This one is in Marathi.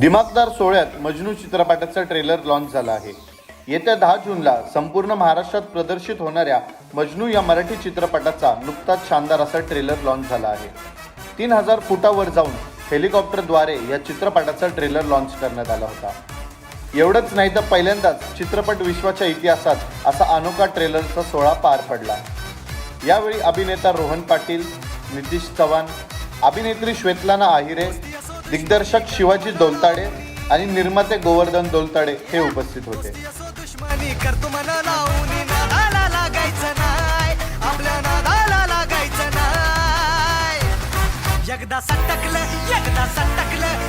दिमागदार सोहळ्यात मजनू चित्रपटाचा ट्रेलर लॉन्च झाला आहे. येत्या दहा जूनला संपूर्ण महाराष्ट्रात प्रदर्शित होणाऱ्या मजनू या मराठी चित्रपटाचा नुकताच शानदार असा ट्रेलर लॉन्च झाला आहे. तीन हजार फुटावर जाऊन हेलिकॉप्टरद्वारे या चित्रपटाचा ट्रेलर लॉन्च करण्यात आला होता. एवढंच नाही तर पहिल्यांदाच चित्रपट विश्वाच्या इतिहासात असा अनोखा ट्रेलरचा सोहळा पार पडला. यावेळी अभिनेता रोहन पाटील नितीश चव्हाण अभिनेत्री श्वेतलाना आहिरे दिग्दर्शक शिवाजी दोलताडे आणि निर्माते गोवर्धन दोलताडे हे उपस्थित होते. असो लागायचं नाय लागायचं एकदा सटकलं एकदा सटकलं